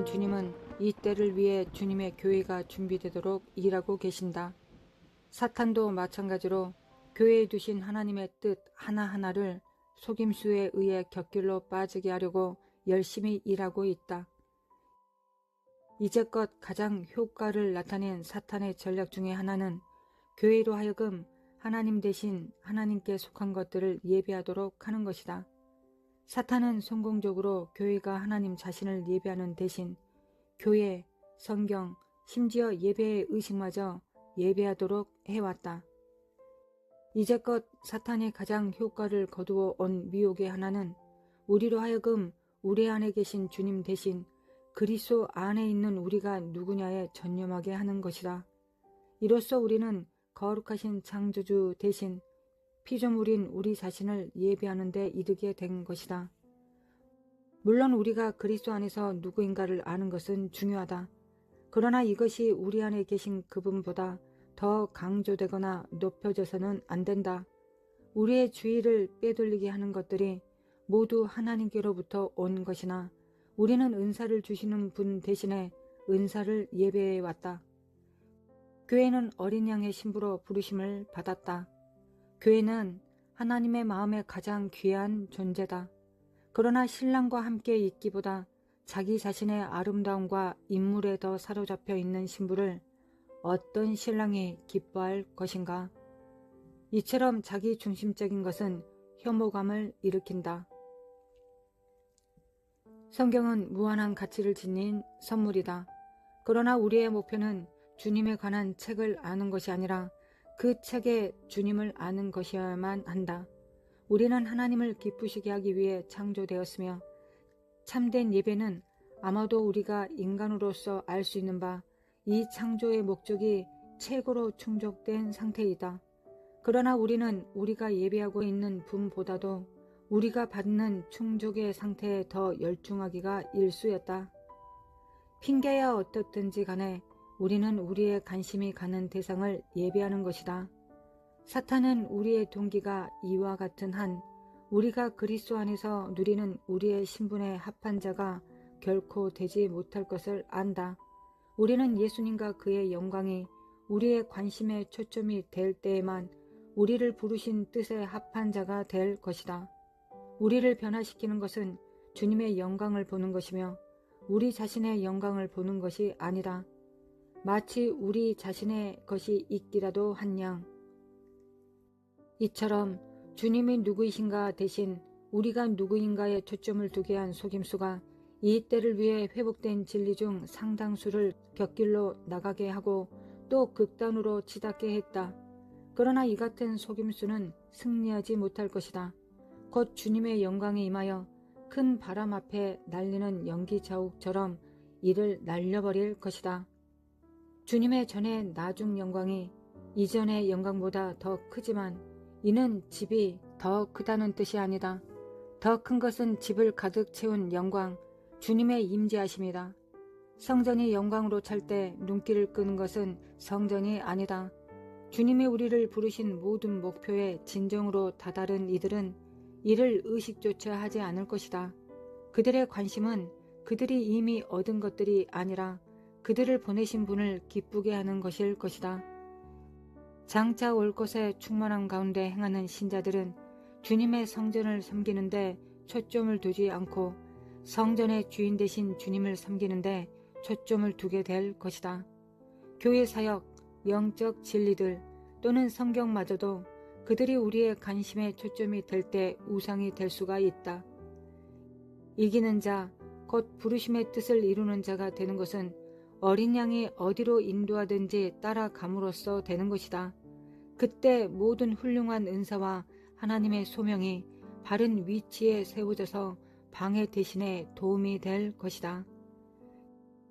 하지만 주님은 이 때를 위해 주님의 교회가 준비되도록 일하고 계신다. 사탄도 마찬가지로 교회에 두신 하나님의 뜻 하나하나를 속임수에 의해 곁길로 빠지게 하려고 열심히 일하고 있다. 이제껏 가장 효과를 나타낸 사탄의 전략 중의 하나는 교회로 하여금 하나님 대신 하나님께 속한 것들을 예배하도록 하는 것이다. 사탄은 성공적으로 교회가 하나님 자신을 예배하는 대신 교회, 성경, 심지어 예배의 의식마저 예배하도록 해왔다. 이제껏 사탄이 가장 효과를 거두어 온 미혹의 하나는 우리로 하여금 우리 안에 계신 주님 대신 그리스도 안에 있는 우리가 누구냐에 전념하게 하는 것이다. 이로써 우리는 거룩하신 창조주 대신 피조물인 우리 자신을 예배하는 데 이르게 된 것이다. 물론 우리가 그리스도 안에서 누구인가를 아는 것은 중요하다. 그러나 이것이 우리 안에 계신 그분보다 더 강조되거나 높여져서는 안 된다. 우리의 주의를 빼돌리게 하는 것들이 모두 하나님께로부터 온 것이나 우리는 은사를 주시는 분 대신에 은사를 예배해 왔다. 교회는 어린 양의 신부로 부르심을 받았다. 교회는 하나님의 마음에 가장 귀한 존재다. 그러나 신랑과 함께 있기보다 자기 자신의 아름다움과 인물에 더 사로잡혀 있는 신부를 어떤 신랑이 기뻐할 것인가? 이처럼 자기 중심적인 것은 혐오감을 일으킨다. 성경은 무한한 가치를 지닌 선물이다. 그러나 우리의 목표는 주님에 관한 책을 아는 것이 아니라 그 책에 주님을 아는 것이어야만 한다. 우리는 하나님을 기쁘시게 하기 위해 창조되었으며 참된 예배는 아마도 우리가 인간으로서 알 수 있는 바 이 창조의 목적이 최고로 충족된 상태이다. 그러나 우리는 우리가 예배하고 있는 분보다도 우리가 받는 충족의 상태에 더 열중하기가 일쑤였다. 핑계야 어떻든지 간에 우리는 우리의 관심이 가는 대상을 예배하는 것이다. 사탄은 우리의 동기가 이와 같은 한 우리가 그리스도 안에서 누리는 우리의 신분에 합한 자가 결코 되지 못할 것을 안다. 우리는 예수님과 그의 영광이 우리의 관심의 초점이 될 때에만 우리를 부르신 뜻에 합한 자가 될 것이다. 우리를 변화시키는 것은 주님의 영광을 보는 것이며 우리 자신의 영광을 보는 것이 아니다. 마치 우리 자신의 것이 있기라도 한 양. 이처럼 주님이 누구이신가 대신 우리가 누구인가에 초점을 두게 한 속임수가 이 때를 위해 회복된 진리 중 상당수를 곁길로 나가게 하고 또 극단으로 치닫게 했다. 그러나 이 같은 속임수는 승리하지 못할 것이다. 곧 주님의 영광에 임하여 큰 바람 앞에 날리는 연기 자욱처럼 이를 날려버릴 것이다. 주님의 전에 나중 영광이 이전의 영광보다 더 크지만 이는 집이 더 크다는 뜻이 아니다. 더 큰 것은 집을 가득 채운 영광, 주님의 임재하심이다. 성전이 영광으로 찰 때 눈길을 끄는 것은 성전이 아니다. 주님이 우리를 부르신 모든 목표에 진정으로 다다른 이들은 이를 의식조차 하지 않을 것이다. 그들의 관심은 그들이 이미 얻은 것들이 아니라 그들을 보내신 분을 기쁘게 하는 것일 것이다. 장차 올 것에 충만한 가운데 행하는 신자들은 주님의 성전을 섬기는데 초점을 두지 않고 성전의 주인 대신 주님을 섬기는데 초점을 두게 될 것이다. 교회 사역, 영적 진리들 또는 성경마저도 그들이 우리의 관심의 초점이 될 때 우상이 될 수가 있다. 이기는 자, 곧 부르심의 뜻을 이루는 자가 되는 것은 어린 양이 어디로 인도하든지 따라감으로써 되는 것이다. 그때 모든 훌륭한 은사와 하나님의 소명이 바른 위치에 세워져서 방해 대신에 도움이 될 것이다.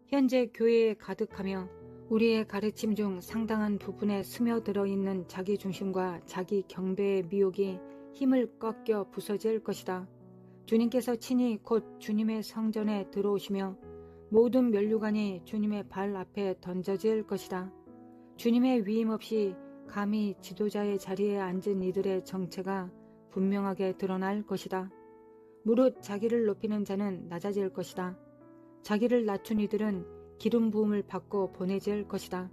현재 교회에 가득하며 우리의 가르침 중 상당한 부분에 스며들어 있는 자기 중심과 자기 경배의 미혹이 힘을 꺾여 부서질 것이다. 주님께서 친히 곧 주님의 성전에 들어오시며 모든 면류관이 주님의 발 앞에 던져질 것이다. 주님의 위임 없이 감히 지도자의 자리에 앉은 이들의 정체가 분명하게 드러날 것이다. 무릇 자기를 높이는 자는 낮아질 것이다. 자기를 낮춘 이들은 기름 부음을 받고 보내질 것이다.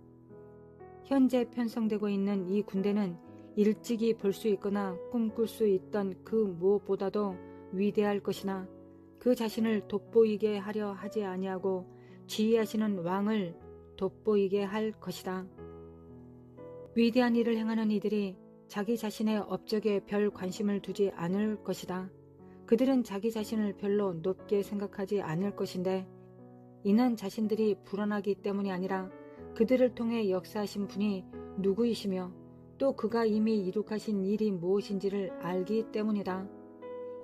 현재 편성되고 있는 이 군대는 일찍이 볼 수 있거나 꿈꿀 수 있던 그 무엇보다도 위대할 것이나 그 자신을 돋보이게 하려 하지 아니하고 지휘하시는 왕을 돋보이게 할 것이다. 위대한 일을 행하는 이들이 자기 자신의 업적에 별 관심을 두지 않을 것이다. 그들은 자기 자신을 별로 높게 생각하지 않을 것인데 이는 자신들이 불안하기 때문이 아니라 그들을 통해 역사하신 분이 누구이시며 또 그가 이미 이룩하신 일이 무엇인지를 알기 때문이다.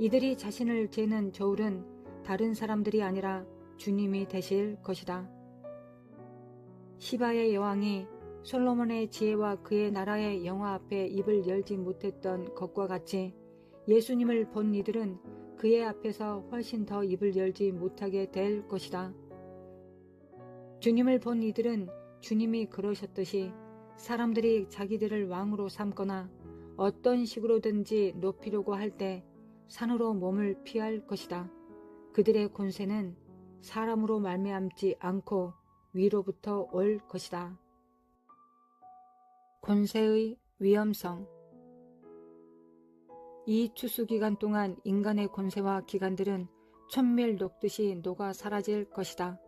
이들이 자신을 재는 저울은 다른 사람들이 아니라 주님이 되실 것이다. 시바의 여왕이 솔로몬의 지혜와 그의 나라의 영화 앞에 입을 열지 못했던 것과 같이 예수님을 본 이들은 그의 앞에서 훨씬 더 입을 열지 못하게 될 것이다. 주님을 본 이들은 주님이 그러셨듯이 사람들이 자기들을 왕으로 삼거나 어떤 식으로든지 높이려고 할 때 산으로 몸을 피할 것이다. 그들의 권세는 사람으로 말미암지 않고 위로부터 올 것이다. 권세의 위험성 이 추수 기간 동안 인간의 권세와 기관들은 천밀 녹듯이 녹아 사라질 것이다.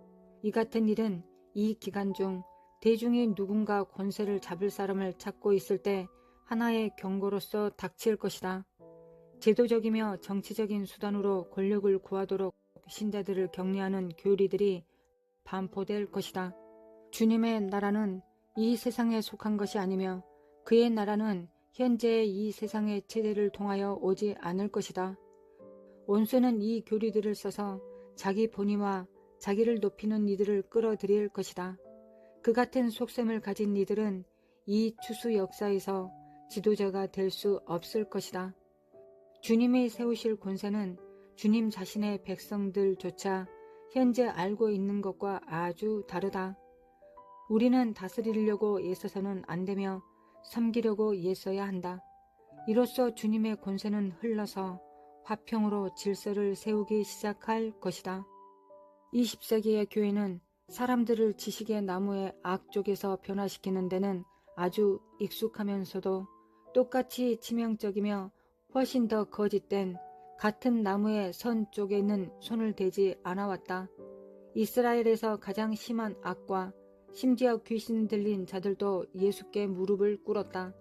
이 같은 일은 이 기간 중 대중이 누군가 권세를 잡을 사람을 찾고 있을 때 하나의 경고로서 닥칠 것이다. 제도적이며 정치적인 수단으로 권력을 구하도록 신자들을 격려하는 교리들이 반포될 것이다. 주님의 나라는 이 세상에 속한 것이 아니며 그의 나라는 현재의 이 세상의 체제를 통하여 오지 않을 것이다. 원수는 이 교리들을 써서 자기 본의와 자기를 높이는 이들을 끌어들일 것이다. 그 같은 속셈을 가진 이들은 이 추수 역사에서 지도자가 될 수 없을 것이다. 주님이 세우실 권세는 주님 자신의 백성들조차 현재 알고 있는 것과 아주 다르다. 우리는 다스리려고 애써서는 안 되며 섬기려고 애써야 한다. 이로써 주님의 권세는 흘러서 화평으로 질서를 세우기 시작할 것이다. 20세기의 교회는 사람들을 지식의 나무의 악쪽에서 변화시키는 데는 아주 익숙하면서도 똑같이 치명적이며 훨씬 더 거짓된 같은 나무의 선 쪽에는 손을 대지 않아왔다. 이스라엘에서 가장 심한 악과 심지어 귀신 들린 자들도 예수께 무릎을 꿇었다.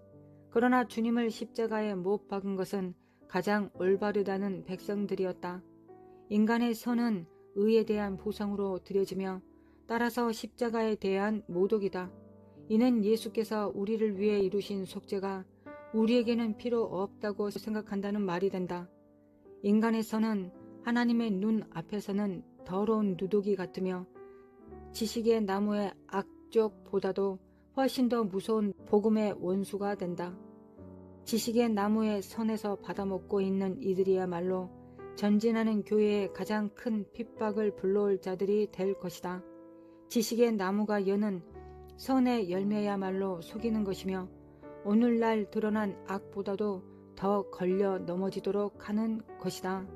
그러나 주님을 십자가에 못 박은 것은 가장 올바르다는 백성들이었다. 인간의 선은 의에 대한 보상으로 드려지며 따라서 십자가에 대한 모독이다. 이는 예수께서 우리를 위해 이루신 속죄가 우리에게는 필요 없다고 생각한다는 말이 된다. 선은 하나님의 눈 앞에서는 더러운 누더기 같으며 지식의 나무의 악쪽보다도 훨씬 더 무서운 복음의 원수가 된다. 지식의 나무의 선에서 받아먹고 있는 이들이야말로 전진하는 교회의 가장 큰 핍박을 불러올 자들이 될 것이다. 지식의 나무가 여는 선의 열매야말로 속이는 것이며 오늘날 드러난 악보다도 더 걸려 넘어지도록 하는 것이다.